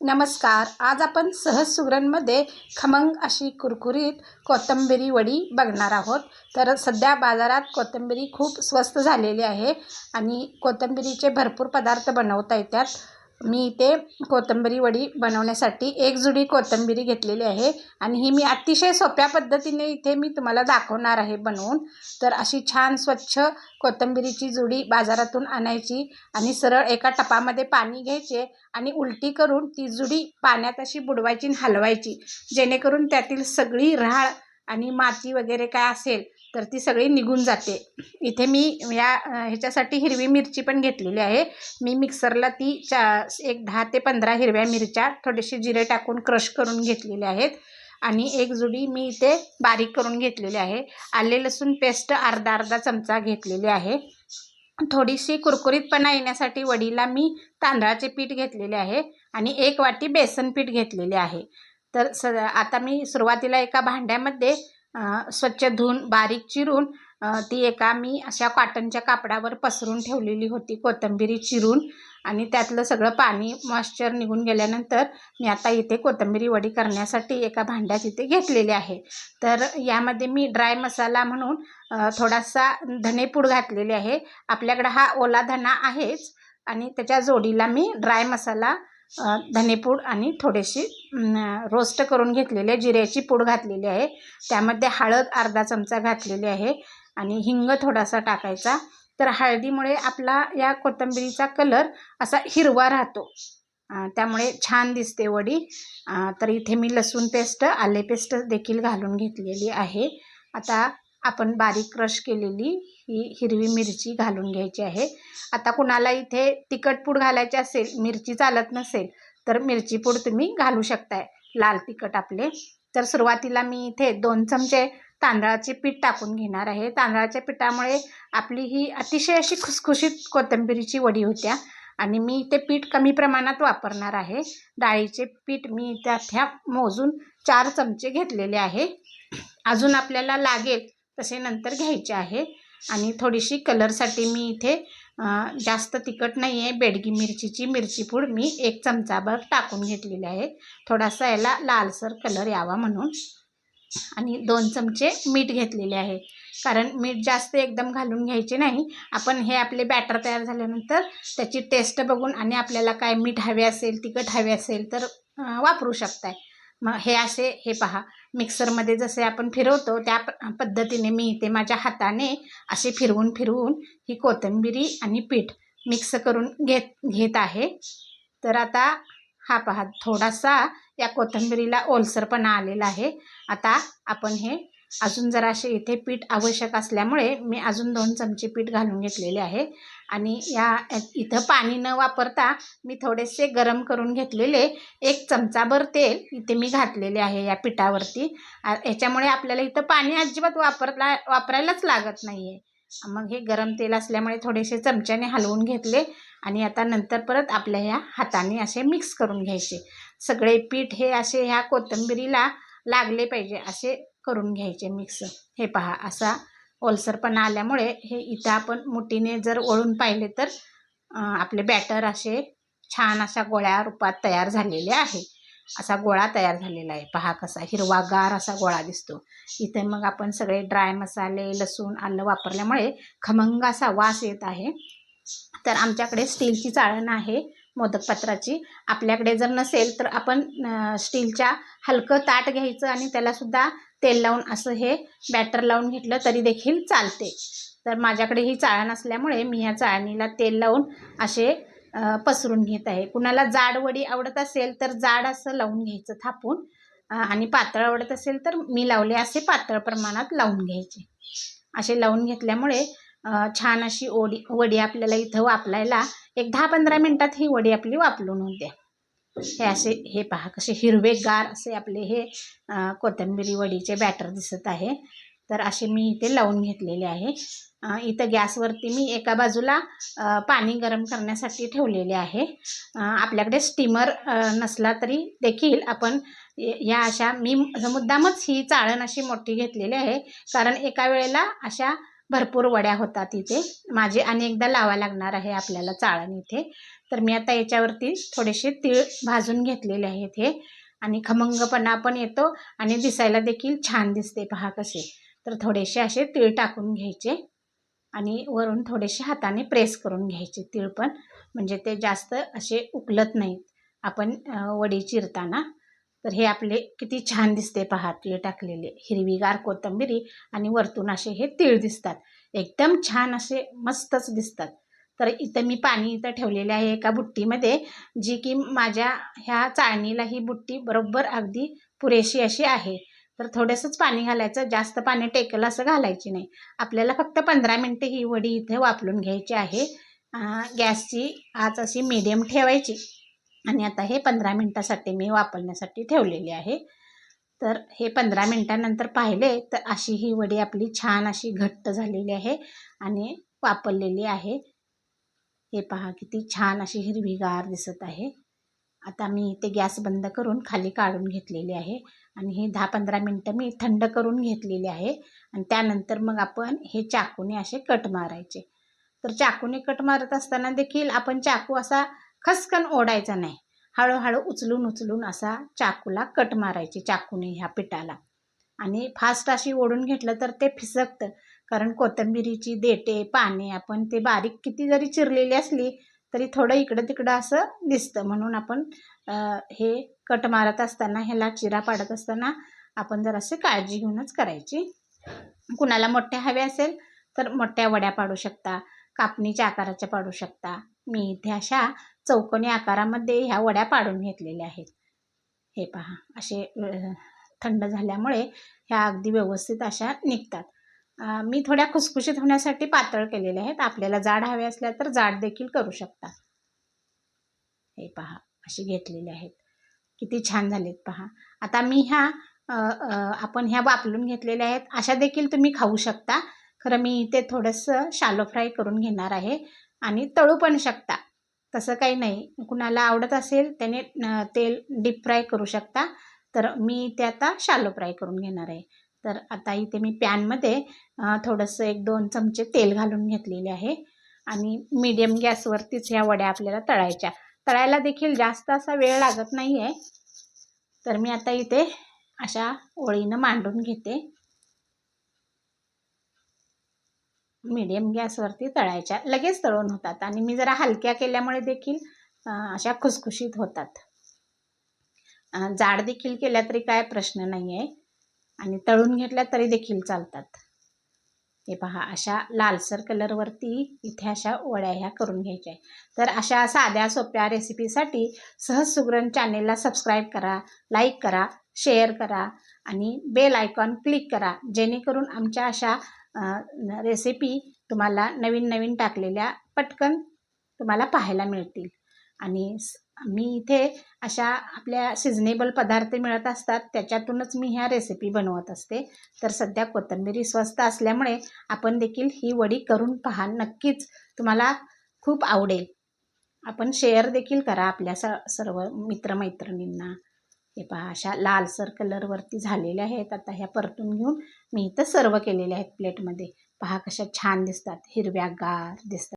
नमस्कार. आज आपण सहज सुगरणमध्ये खमंग अशी कुरकुरीत कोथंबिरी वडी बघणार आहोत. तर सध्या बाजारात कोथिंबिरी खूप स्वस्त झालेली आहे आणि कोथिंबिरीचे भरपूर पदार्थ बनवता येतात. मी इथे कोथिंबिरी वडी बनवण्यासाठी एक जुडी कोथिंबिरी घेतलेली आहे. आणि ही मी अतिशय सोप्या पद्धतीने इथे मी तुम्हाला दाखवणार आहे बनवून. तर अशी छान स्वच्छ कोथिंबीरीची जुडी बाजारातून आणायची आणि सरळ एका टपामध्ये पाणी घ्यायचे आणि उलटी करून ती जुडी पाण्यात अशी बुडवायची आणि हलवायची. जेणेकरून त्यातील सगळी राळ आणि माती वगैरे काय असेल तर ती सगळी निघून जाते. इथे मी या ह्याच्यासाठी हिरवी मिरची पण घेतलेली आहे. मी मिक्सरला ती चा एक दहा ते पंधरा हिरव्या मिरच्या थोडेसे जिरे टाकून क्रश करून घेतलेले आहेत. आणि एक जुडी मी इथे बारीक करून घेतलेली आहे. आले लसूण पेस्ट अर्धा अर्धा चमचा घेतलेली आहे. थोडीशी कुरकुरीतपणा येण्यासाठी वडीला मी तांदळाचे पीठ घेतलेले आहे आणि एक वाटी बेसन पीठ घेतलेले आहे. तर स आता मी सुरुवातीला एका भांड्यामध्ये स्वच्छ धुवून बारीक चिरून ती एका मी अशा कॉटनच्या कापडावर पसरून ठेवलेली होती कोथंबिरी चिरून. आणि त्यातलं सगळं पाणी मॉइश्चर निघून गेल्यानंतर मी आता इथे कोथंबिरी वडी करण्यासाठी एका भांड्यात इथे घेतलेली आहे. तर यामध्ये मी ड्राय मसाला म्हणून थोडासा धनेपूड घातलेले आहे. आपल्याकडं हा ओला धना आहेच. आणि त्याच्या जोडीला मी ड्राय मसाला धनेपूड आणि थोडीशी रोस्ट करून घेतलेले जिऱ्याची पूड घातलेली आहे. त्यामध्ये हळद अर्धा चमचा घातलेली आहे आणि हिंग थोडासा टाकायचा. तर हळदीमुळे आपला या कोथिंबिरीचा कलर असा हिरवा राहतो. त्यामुळे छान दिसते वडी. तर इथे मी लसूण पेस्ट आले पेस्ट देखील घालून घेतलेली आहे. आता आपण बारीक क्रश केलेली ही हिरवी मिरची घालून घ्यायची आहे. आता कुणाला इथे तिखट पूड घालायची असेल मिरची चालत नसेल तर मिरची पूड तुम्ही घालू शकताय. लाल तिखट आपले. तर सुरुवातीला मी इथे दोन चमचे तांदळाचे पीठ टाकून घेणार आहे. तांदळाच्या पिठामुळे आपली ही अतिशय अशी खुसखुशीत कोथिंबिरीची वडी होत्या. आणि मी इथे पीठ कमी प्रमाणात वापरणार आहे. डाळीचे पीठ मी त्यात ह्या मोजून चार चमचे घेतलेले आहे. अजून आपल्याला लागेल तसे नंतर घ्यायचे आहे. आणि थोडीशी कलरसाठी मी इथे जास्त तिखट नाही आहे. बेडगी मिरचीची मिरची पूड मी एक चमचाभर टाकून घेतलेली आहे. थोडासा याला लालसर कलर यावा म्हणून. आणि दोन चमचे मीठ घेतलेले आहे. कारण मीठ जास्त एकदम घालून घ्यायचे नाही. आपण हे आपले बॅटर तयार झाल्यानंतर त्याची टेस्ट बघून आणि आपल्याला काय मीठ हवे असेल तिखट हवे असेल तर वापरू शकताय. मग हे असे हे पहा. मिक्सरमध्ये जसे आपण फिरवतो त्या प- पद्धतीने मी इथे माझ्या हाताने असे फिरवून फिरवून ही कोथिंबिरी आणि पीठ मिक्स करून घेत घेत आहे. तर आता हा पहा थोडासा या कोथिंबिरीला ओलसरपणा आलेला आहे. आता आपण हे अजून जरासे इथे पीठ आवश्यक असल्यामुळे मी अजून दोन चमचे पीठ घालून घेतलेले आहे. आणि या इथं पाणी न वापरता मी थोडेसे गरम करून घेतलेले एक चमचाभर तेल इथे मी घातलेले आहे या पिठावरती. याच्यामुळे आपल्याला इथं पाणी अजिबात वापरला वापरायलाच लागत नाही आहे मग हे गरम तेल असल्यामुळे थोडेसे चमच्याने हलवून घेतले आणि आता नंतर परत आपल्या ह्या हाताने असे मिक्स करून घ्यायचे. सगळे पीठ हे असे ह्या कोथिंबिरीला लागले पाहिजे असे करून घ्यायचे मिक्स. हे पहा असा ओलसरपणा आल्यामुळे हे इथं आपण मुठीने जर ओळून पाहिले तर आपले बॅटर असे छान अशा गोळ्या रूपात तयार झालेले आहे. असा गोळा तयार झालेला आहे. पहा कसा हिरवागार असा गोळा दिसतो. इथे मग आपण सगळे ड्राय मसाले लसूण आलं वापरल्यामुळे खमंग असा वास येत आहे. तर आमच्याकडे स्टीलची चाळण आहे. मोदकपात्राची. आपल्याकडे जर नसेल तर आपण स्टीलच्या हलकं ताट घ्यायचं आणि त्यालासुद्धा तेल लावून असं हे बॅटर लावून घेतलं तरी देखील चालते. तर माझ्याकडे ही चाळण असल्यामुळे मी ह्या चाळणीला तेल लावून असे पसरून घेत आहे. कुणाला जाड वडी आवडत असेल तर जाड असं लावून घ्यायचं थापून आणि पातळ आवडत असेल तर मी लावले असे पातळ प्रमाणात लावून घ्यायचे. असे लावून घेतल्यामुळे छान अशी ओडी वडी आपल्याला इथं वापरायला एक दहा पंधरा मिनटात ही वडी आपली वापरून होते. हे असे हे पहा कसे हिरवेगार असे आपले हे अं, कोथिंबिरी वडीचे बॅटर दिसत आहे. तर असे मी इथे लावून घेतलेले आहे. इथं गॅसवरती मी एका बाजूला पाणी गरम करण्यासाठी ठेवलेले आहे. आपल्याकडे स्टीमर नसला तरी देखील आपण या अशा मी मुद्दामच ही चाळण अशी मोठी घेतलेली आहे. कारण एका वेळेला अशा भरपूर वड्या होतात इथे. माझे अनेकदा लावा लागणार आहे आपल्याला चाळण इथे. तर मी आता याच्यावरती थोडेसे तीळ भाजून घेतलेले आहेत हे. आणि खमंगपणा पण येतो आणि दिसायला देखील छान दिसते पहा कसे. तर थोडेसे असे तीळ टाकून घ्यायचे. आणि वरून थोडेसे हाताने प्रेस करून घ्यायचे तीळ पण. म्हणजे ते जास्त असे उकलत नाहीत. आपण वडी चिरताना. तर हे आपले किती छान दिसते पहा टाकलेले. हिरवीगार कोथंबिरी आणि वरतून असे हे तीळ दिसतात. एकदम छान असे मस्तच दिसतात. तर इथं मी पाणी इथं ठेवलेले आहे एका बुट्टीमध्ये जी की माझ्या ह्या चाळणीला ही बुट्टी बरोबर अगदी पुरेशी अशी आहे. तर थोडंसंच पाणी घालायचं जास्त पाणी टेकलं असं घालायची नाही. आपल्याला फक्त पंधरा मिनटं ही वडी इथे वापरून घ्यायची आहे. गॅसची आज अशी मीडियम ठेवायची. आणि आता हे पंधरा मिनटासाठी मी वापरण्यासाठी ठेवलेले आहे. तर हे पंधरा मिनटानंतर पाहिले तर अशी ही वडी आपली छान अशी घट्ट झालेली आहे आणि वापरलेली आहे. हे पहा किती छान अशी हिरवीगार दिसत आहे. आता मी ते गॅस बंद करून खाली काढून घेतलेली आहे आणि हे दहा पंधरा मिनटं मी थंड करून घेतलेली आहे आणि त्यानंतर मग आपण हे चाकूने असे कट मारायचे. तर चाकूने कट मारत असताना देखील आपण चाकू असा खसकन ओढायचा नाही. हळूहळू उचलून उचलून असा चाकूला कट मारायची चाकूने ह्या पिठाला. आणि फास्ट अशी ओढून घेतलं तर ते फिसकतं. कारण कोथिंबिरीची देटे पाने आपण ते बारीक किती जरी चिरलेली असली तरी थोडं इकडं तिकडं असं दिसतं. म्हणून आपण हे कट मारत असताना ह्याला चिरा पाडत असताना आपण जर असे काळजी घेऊनच करायची. कुणाला मोठ्या हव्या असेल तर मोठ्या वड्या पाडू शकता कापणीच्या आकाराच्या पाडू शकता. मी इथे अशा चौकोनी आकारामध्ये ह्या वड्या पाडून घेतलेल्या आहेत. हे पहा असे थंड झाल्यामुळे ह्या अगदी व्यवस्थित अशा निघतात. मी थोड्या खुसखुशीत होण्यासाठी पातळ केलेल्या आहेत. आपल्याला जाड हवे असल्या तर जाड देखील करू शकता. हे पहा अशी घेतलेली आहेत. किती छान झालेत पहा. आता मी ह्या आपण ह्या वापरून घेतलेल्या आहेत. अशा देखील तुम्ही खाऊ शकता. खरं मी इथे थोडंसं शालो फ्राय करून घेणार आहे आणि तळू पण शकता. तसं काही नाही. कुणाला आवडत असेल त्याने तेल डीप फ्राय करू शकता. तर मी ते आता शालो फ्राय करून घेणार आहे. तर आता इथे मी पॅनमध्ये थोडंसं एक दोन चमचे तेल घालून घेतलेले आहे. आणि मीडियम गॅसवरतीच ह्या वड्या आपल्याला तळायच्या. तळायला देखील जास्त असा वेळ लागत नाही आहे तर मी आता इथे अशा ओळीनं मांडून घेते. मीडियम गॅसवरती तळायच्या. लगेच तळून होतात आणि मी जरा हलक्या केल्यामुळे देखील अशा खुसखुशीत होतात. जाड देखील केल्या तरी काय प्रश्न नाही आहे आणि तळून घेतल्या तरी देखील चालतात. हे पहा अशा लालसर कलरवरती इथे अशा वड्या ह्या करून घ्यायच्या आहे तर अशा साध्या सोप्या रेसिपीसाठी सहज सुग्रण चॅनेलला सबस्क्राईब करा लाईक करा शेअर करा आणि बेल आयकॉन क्लिक करा. जेणेकरून आमच्या अशा रेसिपी तुम्हाला नवीन नवीन टाकलेल्या पटकन तुम्हाला पाहायला मिळतील. आणि मी इथे अशा आपल्या सिजनेबल पदार्थ मिळत असतात त्याच्यातूनच मी ह्या रेसिपी बनवत असते. तर सध्या कोथिंबिरी स्वस्त असल्यामुळे आपण देखील ही वडी करून पहा नक्कीच तुम्हाला खूप आवडेल. आपण शेअर देखील करा आपल्या स सर्व मित्रमैत्रिणींना. हे पहा अशा लालसर कलरवरती झालेल्या आहेत. आता ह्या परतून घेऊन मी इथं सर्व केलेल्या आहेत प्लेटमध्ये पहा कशा छान दिसतात हिरव्यागार दिसतात.